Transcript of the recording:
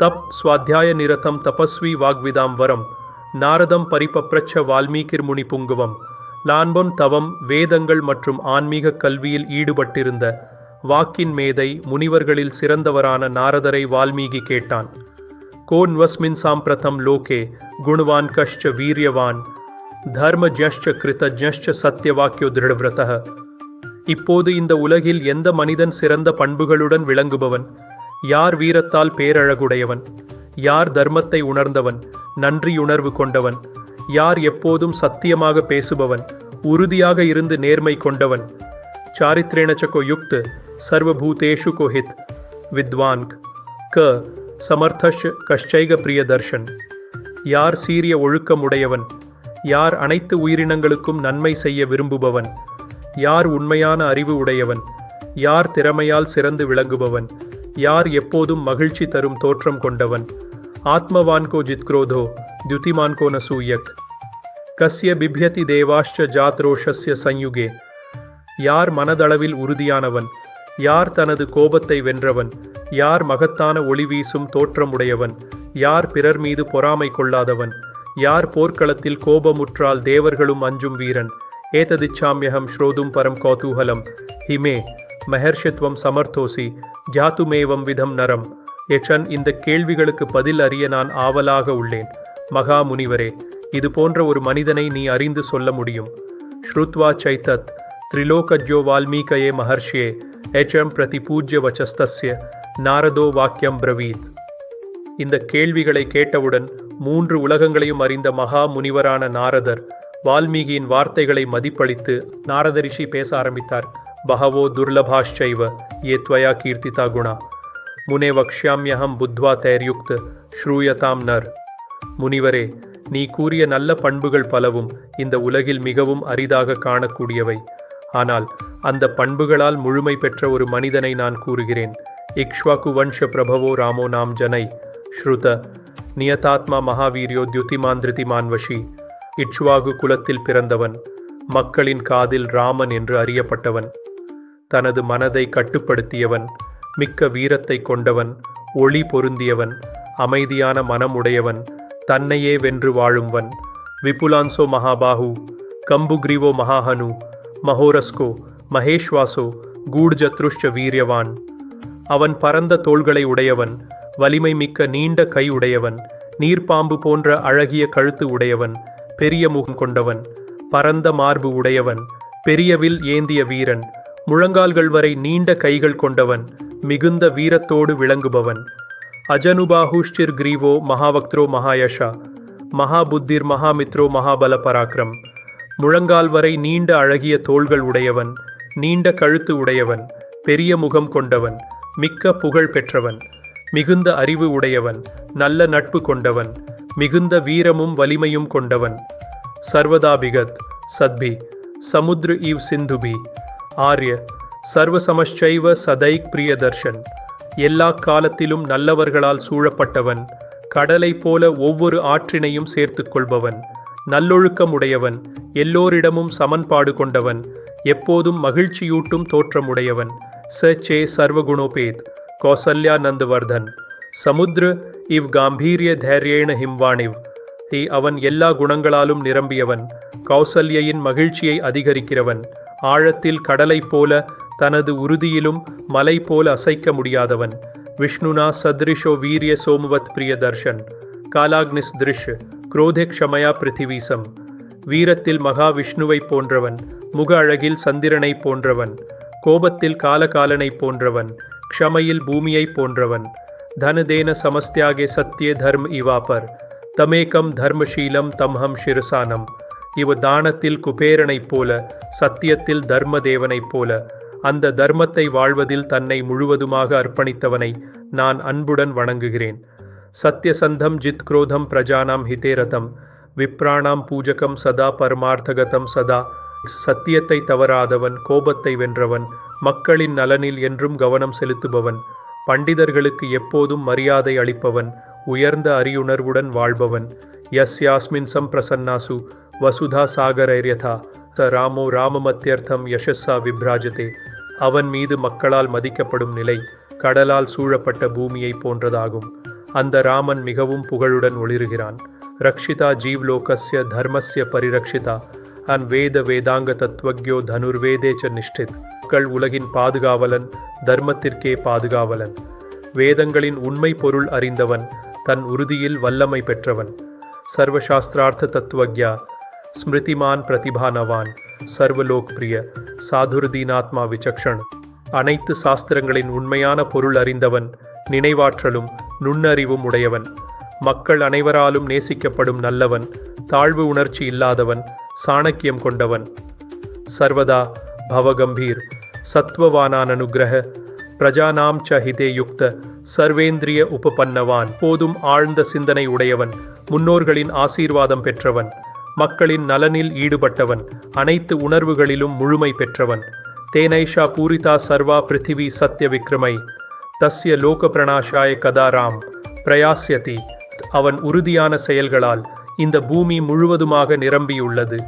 தப் ஸ்வாத்தியாய நிரதம் தபஸ்வி வாக்விதாம் வரம். நாரதம் பரிபப்ரச்ச வால்மீகிர் முனி புங்குவம். லான்பம் தவம் வேதங்கள் மற்றும் ஆன்மீக கல்வியில் ஈடுபட்டிருந்த வாக்கின் மேதை முனிவர்களில் சிறந்தவரான நாரதரை வால்மீகி கேட்டான். கோன்வஸ்மின் சாம்பிரதம் லோகே குணவான் கஷ்ட வீரியவான் கிருத கிருதஜ்யஷ்ச சத்யவாக்கியோ திருடவிரதः இப்போது இந்த உலகில் எந்த மனிதன் சிறந்த பண்புகளுடன் விளங்குபவன்? யார் வீரத்தால் பேரழகுடையவன்? யார் தர்மத்தை உணர்ந்தவன்? நன்றியுணர்வு கொண்டவன்? யார் எப்போதும் சத்தியமாக பேசுபவன்? உறுதியாக இருந்து நேர்மை கொண்டவன்? சாரித்ரேணச்சகோ யுக்த் சர்வபூதேஷு கோஹித். வித்வான் க. சமர்த்தஷ் கஷ்டைக பிரிய தர்ஷன். யார் சீரிய ஒழுக்கமுடையவன் யார் அனைத்து உயிரினங்களுக்கும் நன்மை செய்ய விரும்புபவன்? யார் உண்மையான அறிவு உடையவன்? யார் திறமையால் சிறந்து விளங்குபவன்? யார் எப்போதும் மகிழ்ச்சி தரும் தோற்றம் கொண்டவன்? ஆத்மவான்கோ ஜித்க்ரோதோ தியுதிமான்கோ நசூயக். கசிய பிபியதி தேவாஷ்ட ஜாத் ரோஷஸ்ய சயுகே யார் மனதளவில் உறுதியானவன்? யார் தனது கோபத்தை வென்றவன்? யார் மகத்தான ஒளி வீசும் தோற்றமுடையவன்? யார் பிறர் மீது பொறாமை கொள்ளாதவன்? யார் போர்க்களத்தில் கோபமுற்றால் தேவர்களும் அஞ்சும் வீரன்? ஏததிச்சாமியகம் ஸ்ரோதும் பரம் கௌதூகலம். ஹிமே மகர்ஷித்வம் சமர்த்தோசி ஜாத்துமேவம் விதம் நரம். எச்சன் இந்த கேள்விகளுக்கு பதில் அறிய நான் ஆவலாக உள்ளேன். மகா முனிவரே இது போன்ற ஒரு மனிதனை நீ அறிந்து சொல்ல முடியும். ஸ்ருத்வா சைத்தத். த்ரிலோகஜோ வால்மீகயே மகர்ஷியே எச்சம் பிரதி பூஜ்ய வச்சஸ்தஸ்ய நாரதோ வாக்கியம் பிரவீத் இந்த கேள்விகளை கேட்டவுடன் மூன்று உலகங்களையும் அறிந்த மகா முனிவரான நாரதர் வால்மீகியின் வார்த்தைகளை மதிப்பளித்து நாரதரிஷி பேச ஆரம்பித்தார். பகவோ दुर्लभाश्चैव ये त्वया கீர்த்திதா குணா முனே वक्ष्याम्यहं புத்வா तैर्युक्त ஸ்ரூயதாம் நர் முனிவரே நீ கூறிய நல்ல பண்புகள் பலவும் இந்த உலகில் மிகவும் அரிதாக காணக்கூடியவை. ஆனால் அந்த பண்புகளால் முழுமை பெற்ற ஒரு மனிதனை நான் கூறுகிறேன். இக்ஷ்வாக்கு வம்ச பிரபவோ ராமோ நாம் ஜனை। ஸ்ருத நியதாத்மா மகாவீரியோ தியுதிமான் திருதிமான் வஷி। இக்ஷ்வாகு குலத்தில் பிறந்தவன். மக்களின் காதில் ராமன் என்று அறியப்பட்டவன். தனது மனதை கட்டுப்படுத்தியவன் மிக்க வீரத்தை கொண்டவன் ஒளி பொருந்தியவன் அமைதியான மனமுடையவன் தன்னையே வென்று வாழும்வன். விபுலான்சோ மகாபாகு கம்புக்ரிவோ மகாஹனு மகோரஸ்கோ மகேஷ்வாசோ கூட்ஜத்ருஷ்ட வீரியவான். அவன் பரந்த தோள்களை உடையவன் வலிமை மிக்க நீண்ட கை உடையவன் நீர்ப்பாம்பு போன்ற அழகிய கழுத்து உடையவன் பெரிய முகம் கொண்டவன் பரந்த மார்பு உடையவன் பெரியவில் ஏந்திய வீரன் முழங்கால்கள் வரை நீண்ட கைகள் கொண்டவன் மிகுந்த வீரத்தோடு விளங்குபவன். அஜனுபாஹுஷ்டிர் கிரீவோ மகாவக்த்ரோ மகாயஷா மகாபுத்திர் மகாமித்ரோ மகாபல பராக்கிரம் முழங்கால் வரை நீண்ட அழகிய தோள்கள் உடையவன் நீண்ட கழுத்து உடையவன் பெரிய முகம் கொண்டவன் மிக்க புகழ் பெற்றவன் மிகுந்த அறிவு உடையவன் நல்ல நட்பு கொண்டவன் மிகுந்த வீரமும் வலிமையும் கொண்டவன். சர்வதாபிகத் சத்பி சமுத்ர ஈவ் சிந்துபி ஆர்ய சர்வசமச்சைவ சதைக் பிரியதர்ஷன் எல்லா காலத்திலும் நல்லவர்களால் சூழப்பட்டவன் கடலைப் போல ஒவ்வொரு ஆற்றினையும் சேர்த்துக் கொள்பவன் நல்லொழுக்கம் உடையவன் எல்லோரிடமும் சமன்பாடு கொண்டவன் எப்போதும் மகிழ்ச்சியூட்டும் தோற்றமுடையவன் ச சே சர்வகுணோபேத் கௌசல்யானந்தவர்தன் சமுத்ர இவ் காம்பீரிய தைரியேன ஹிம்வாணிவ் ஹி அவன் எல்லா குணங்களாலும் நிரம்பியவன் கௌசல்யின் மகிழ்ச்சியை அதிகரிக்கிறவன் ஆழத்தில் கடலைப் போல தனது உறுதியிலும் மலை போல அசைக்க முடியாதவன். விஷ்ணுனா சத்ரிஷோ வீரிய சோமவத் பிரிய தர்ஷன். காலாக்னிஸ் திருஷ் குரோதே க்ஷமயா பிருத்திவீசம். வீரத்தில் மகாவிஷ்ணுவைப் போன்றவன் முக அழகில் சந்திரனைப் போன்றவன். கோபத்தில் காலகாலனைப் போன்றவன் க்ஷமையில் பூமியைப் போன்றவன். தனதேன சமஸ்தியாகே சத்திய தர்ம் இவாபர். தமேகம் தர்மஷீலம் தம்ஹம் ஷிரசானம். இவ தானத்தில் குபேரனைப் போல சத்தியத்தில் தர்மதேவனைப் போல அந்த தர்மத்தை வாழ்வதில் தன்னை முழுவதுமாக அர்ப்பணித்தவனை நான் அன்புடன் வணங்குகிறேன். சத்யசந்தம் ஜித் குரோதம் பிரஜானாம் ஹிதேரதம் விப்ராணாம் பூஜகம் சதா பரமார்த்தகதம் சதா சத்தியத்தை தவறாதவன் கோபத்தை வென்றவன் மக்களின் நலனில் என்றும் கவனம் செலுத்துபவன் பண்டிதர்களுக்கு எப்போதும் மரியாதை அளிப்பவன் உயர்ந்த அறியுணர்வுடன் வாழ்பவன் யஸ் யாஸ்மின் சம் பிரசன்னாசு வசுதா சாகரைர்யதா ச ராமோ ராமமத்தியர்த்தம் யசஸ்ஸா விப்ராஜதே அவன் மீது மக்களால் மதிக்கப்படும் நிலை கடலால் சூழப்பட்ட பூமியை போன்றதாகும் அந்த ராமன் மிகவும் புகழுடன் ஒளிருகிறான்। ரக்ஷிதா ஜீவ்லோகஸ்ய தர்மஸ்ய பரிரக்ஷிதா அன் வேத வேதாங்க தத்துவக்யோ தனுர்வேதே ச நிஷ்டித் கள் உலகின் பாதுகாவலன் தர்மத்திற்கே பாதுகாவலன் வேதங்களின் உண்மை பொருள் அறிந்தவன் தன் உறுதியில் வல்லமை பெற்றவன்। சர்வசாஸ்திரார்த்த தத்துவக்யா ஸ்மிருதிமான் பிரதிபானவான் சர்வலோக்பிரிய சாதுர்தீனாத்மா விசக்ஷன் அனைத்து சாஸ்திரங்களின் உண்மையான பொருள் அறிந்தவன் நினைவாற்றலும் நுண்ணறிவும் உடையவன் மக்கள் அனைவராலும் நேசிக்கப்படும் நல்லவன் தாழ்வு உணர்ச்சி இல்லாதவன் சாணக்கியம் கொண்டவன். சர்வதா பவகம்பீர் சத்வவானான் அனுகிரக பிரஜானாம் ச ஹிதே யுக்த சர்வேந்திரிய உபபன்னவான் போதும் ஆழ்ந்த சிந்தனை உடையவன் முன்னோர்களின் ஆசீர்வாதம் பெற்றவன். மக்களின் நலனில் ஈடுபட்டவன் அனைத்து உணர்வுகளிலும் முழுமை பெற்றவன். தேனைஷா பூரிதா சர்வா பிருத்திவி சத்ய விக்ரமை. தஸ்ய லோக பிரணாஷாய கதாராம். பிரயாசியதி அவன் உறுதியான செயல்களால் இந்த பூமி முழுவதுமாக நிரம்பியுள்ளது.